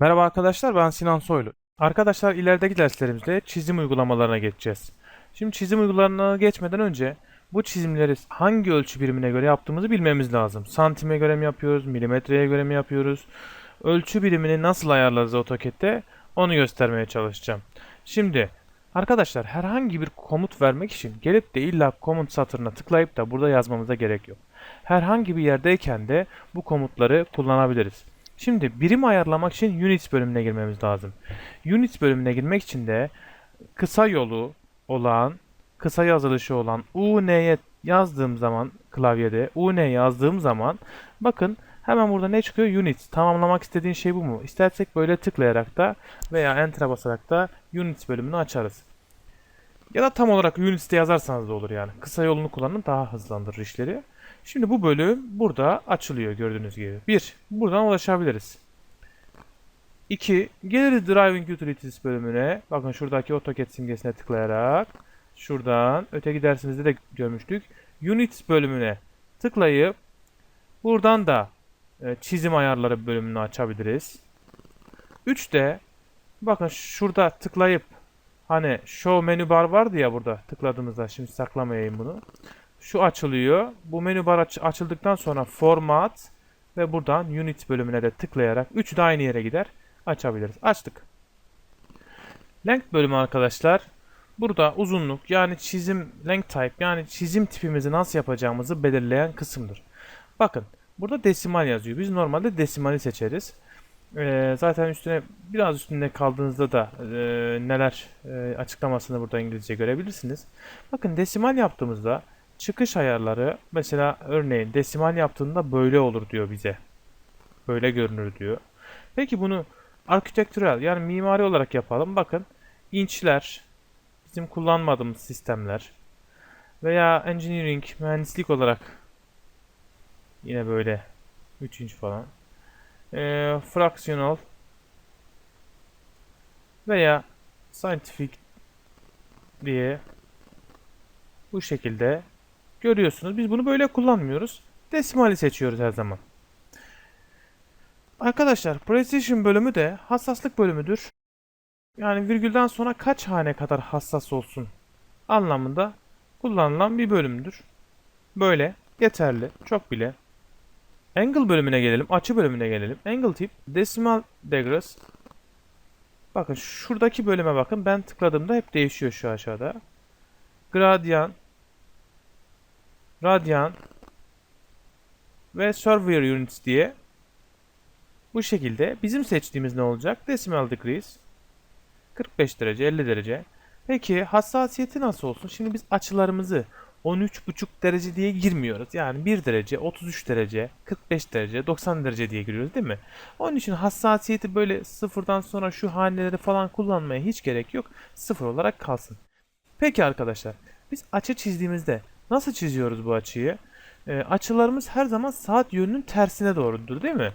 Merhaba arkadaşlar ben Sinan Soylu. Arkadaşlar ilerideki derslerimizde çizim uygulamalarına geçeceğiz. Şimdi çizim uygulamalarına geçmeden önce bu çizimleri hangi ölçü birimine göre yaptığımızı bilmemiz lazım. Santime göre mi yapıyoruz, milimetreye göre mi yapıyoruz? Ölçü birimini nasıl ayarlarız AutoCAD'de onu göstermeye çalışacağım. Şimdi arkadaşlar herhangi bir komut vermek için gelip de illa komut satırına tıklayıp da burada yazmamıza gerek yok. Herhangi bir yerdeyken de bu komutları kullanabiliriz. Şimdi birim ayarlamak için Units bölümüne girmemiz lazım. Units bölümüne girmek için de kısa yolu olan, kısa yazılışı olan UN'ye yazdığım zaman klavyede UN yazdığım zaman bakın hemen burada ne çıkıyor? Units. Tamamlamak istediğin şey bu mu? İstersek böyle tıklayarak da veya Enter'a basarak da Units bölümünü açarız. Ya da tam olarak Units'te yazarsanız da olur yani. Kısa yolunu kullanın daha hızlandırır işleri. Şimdi bu bölüm burada açılıyor gördüğünüz gibi. 1. Buradan ulaşabiliriz. 2. Geliriz Driving Utilities bölümüne. Bakın şuradaki AutoCAD simgesine tıklayarak şuradan öteki dersimizde de görmüştük. Units bölümüne tıklayıp buradan da e, çizim ayarları bölümünü açabiliriz. 3 de bakın şurada tıklayıp hani show menü bar vardı ya burada tıkladığımızda şimdi saklamayayım bunu. Şu açılıyor. Bu menü bar aç- açıldıktan sonra format ve buradan unit bölümüne de tıklayarak üçü de aynı yere gider. Açabiliriz. Açtık. Length bölümü arkadaşlar. Burada uzunluk yani çizim length type yani çizim tipimizi nasıl yapacağımızı belirleyen kısımdır. Bakın burada desimal yazıyor. Biz normalde desimali seçeriz. Ee, zaten üstüne biraz üstünde kaldığınızda da e, neler e, açıklamasını burada İngilizce görebilirsiniz. Bakın desimal yaptığımızda çıkış ayarları mesela örneğin desimal yaptığında böyle olur diyor bize. Böyle görünür diyor. Peki bunu architectural yani mimari olarak yapalım. Bakın inçler bizim kullanmadığımız sistemler veya engineering mühendislik olarak yine böyle 3 inç falan. Ee, fractional veya scientific diye bu şekilde görüyorsunuz. Biz bunu böyle kullanmıyoruz. Desimali seçiyoruz her zaman. Arkadaşlar precision bölümü de hassaslık bölümüdür. Yani virgülden sonra kaç hane kadar hassas olsun anlamında kullanılan bir bölümdür. Böyle yeterli. Çok bile. Angle bölümüne gelelim. Açı bölümüne gelelim. Angle tip decimal degrees. Bakın şuradaki bölüme bakın. Ben tıkladığımda hep değişiyor şu aşağıda. Gradyan radyan ve surveyor units diye bu şekilde bizim seçtiğimiz ne olacak? Decimal degrees 45 derece 50 derece. Peki hassasiyeti nasıl olsun? Şimdi biz açılarımızı 13,5 derece diye girmiyoruz. Yani 1 derece, 33 derece, 45 derece, 90 derece diye giriyoruz değil mi? Onun için hassasiyeti böyle sıfırdan sonra şu haneleri falan kullanmaya hiç gerek yok. Sıfır olarak kalsın. Peki arkadaşlar biz açı çizdiğimizde nasıl çiziyoruz bu açıyı? Ee, açılarımız her zaman saat yönünün tersine doğrudur değil mi?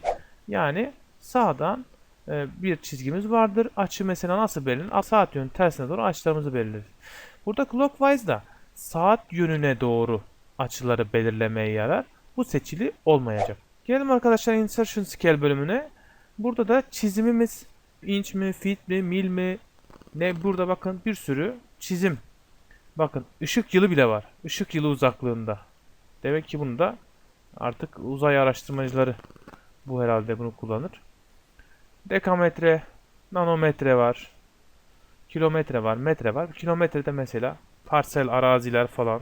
Yani sağdan e, bir çizgimiz vardır. Açı mesela nasıl belirlenir? Saat yönünün tersine doğru açılarımızı belirleriz. Burada clockwise da saat yönüne doğru açıları belirlemeye yarar. Bu seçili olmayacak. Gelelim arkadaşlar insertion scale bölümüne. Burada da çizimimiz inç mi, feet mi, mil mi ne burada bakın bir sürü çizim. Bakın ışık yılı bile var. Işık yılı uzaklığında. Demek ki bunu da artık uzay araştırmacıları bu herhalde bunu kullanır. Dekametre, nanometre var. Kilometre var, metre var. Kilometrede mesela parsel araziler falan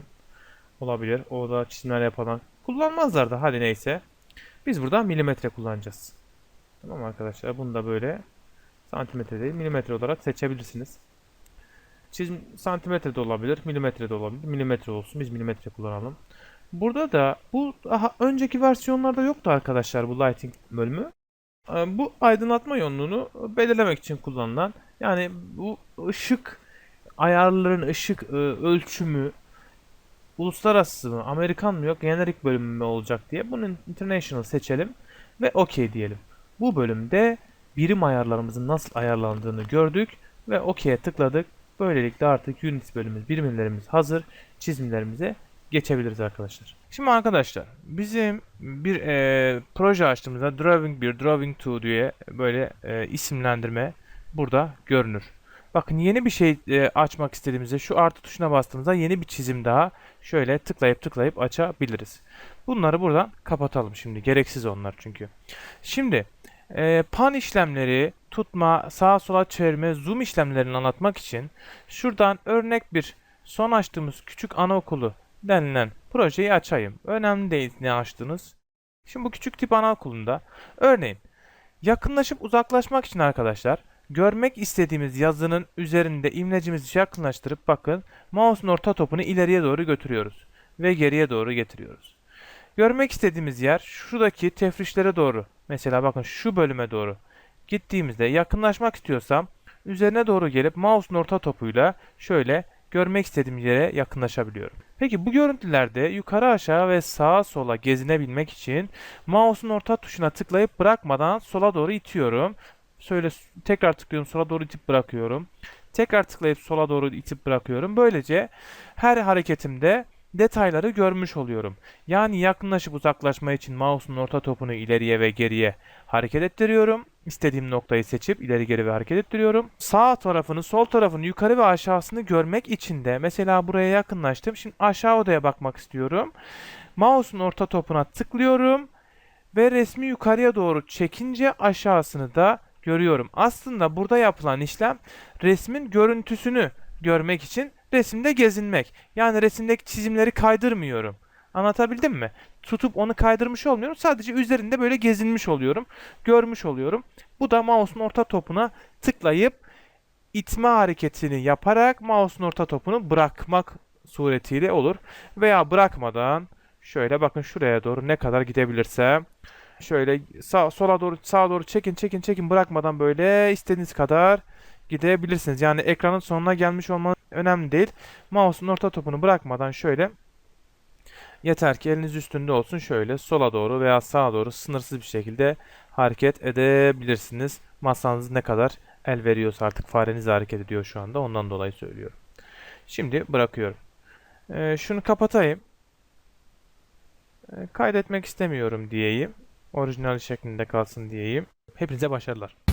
olabilir. O da çizimler yapılan kullanmazlar da hadi neyse. Biz burada milimetre kullanacağız. Tamam arkadaşlar bunu da böyle santimetre değil milimetre olarak seçebilirsiniz. Çizim santimetre de olabilir, milimetre de olabilir. Milimetre olsun. Biz milimetre kullanalım. Burada da bu daha önceki versiyonlarda yoktu arkadaşlar bu lighting bölümü. Ee, Bu aydınlatma yoğunluğunu belirlemek için kullanılan yani bu ışık ayarların ışık e, ölçümü uluslararası mı, Amerikan mı yok, generik bölümü mü olacak diye bunu international seçelim ve OK diyelim. Bu bölümde birim ayarlarımızın nasıl ayarlandığını gördük ve OK'ye tıkladık. Böylelikle artık unit bölümümüz, birimlerimiz hazır. Çizimlerimize geçebiliriz arkadaşlar. Şimdi arkadaşlar bizim bir e, proje açtığımızda Drawing 1, Drawing 2 diye böyle e, isimlendirme burada görünür. Bakın yeni bir şey e, açmak istediğimizde şu artı tuşuna bastığımızda yeni bir çizim daha şöyle tıklayıp tıklayıp açabiliriz. Bunları buradan kapatalım şimdi. Gereksiz onlar çünkü. Şimdi e, pan işlemleri, tutma, sağa sola çevirme, zoom işlemlerini anlatmak için şuradan örnek bir son açtığımız küçük anaokulu denilen projeyi açayım. Önemli değil ne açtınız. Şimdi bu küçük tip anaokulunda örneğin yakınlaşıp uzaklaşmak için arkadaşlar görmek istediğimiz yazının üzerinde imlecimizi yakınlaştırıp bakın mouse'un orta topunu ileriye doğru götürüyoruz ve geriye doğru getiriyoruz. Görmek istediğimiz yer şuradaki tefrişlere doğru. Mesela bakın şu bölüme doğru gittiğimizde yakınlaşmak istiyorsam üzerine doğru gelip mouse'un orta topuyla şöyle görmek istediğim yere yakınlaşabiliyorum. Peki bu görüntülerde yukarı aşağı ve sağa sola gezinebilmek için mouse'un orta tuşuna tıklayıp bırakmadan sola doğru itiyorum. Şöyle tekrar tıklıyorum sola doğru itip bırakıyorum. Tekrar tıklayıp sola doğru itip bırakıyorum. Böylece her hareketimde detayları görmüş oluyorum. Yani yakınlaşıp uzaklaşma için mouse'un orta topunu ileriye ve geriye hareket ettiriyorum. İstediğim noktayı seçip ileri geri ve hareket ettiriyorum. Sağ tarafını, sol tarafını, yukarı ve aşağısını görmek için de mesela buraya yakınlaştım. Şimdi aşağı odaya bakmak istiyorum. Mouse'un orta topuna tıklıyorum ve resmi yukarıya doğru çekince aşağısını da görüyorum. Aslında burada yapılan işlem resmin görüntüsünü görmek için resimde gezinmek. Yani resimdeki çizimleri kaydırmıyorum. Anlatabildim mi? Tutup onu kaydırmış olmuyorum. Sadece üzerinde böyle gezinmiş oluyorum. Görmüş oluyorum. Bu da mouse'un orta topuna tıklayıp itme hareketini yaparak mouse'un orta topunu bırakmak suretiyle olur. Veya bırakmadan şöyle bakın şuraya doğru ne kadar gidebilirsem şöyle sağ sola doğru sağa doğru çekin çekin çekin bırakmadan böyle istediğiniz kadar gidebilirsiniz. Yani ekranın sonuna gelmiş olmanız önemli değil. Mouse'un orta topunu bırakmadan şöyle yeter ki eliniz üstünde olsun şöyle sola doğru veya sağa doğru sınırsız bir şekilde hareket edebilirsiniz. Masanız ne kadar el veriyorsa artık fareniz hareket ediyor şu anda ondan dolayı söylüyorum. Şimdi bırakıyorum. Ee, şunu kapatayım. Ee, kaydetmek istemiyorum diyeyim. Orijinal şeklinde kalsın diyeyim. Hepinize başarılar.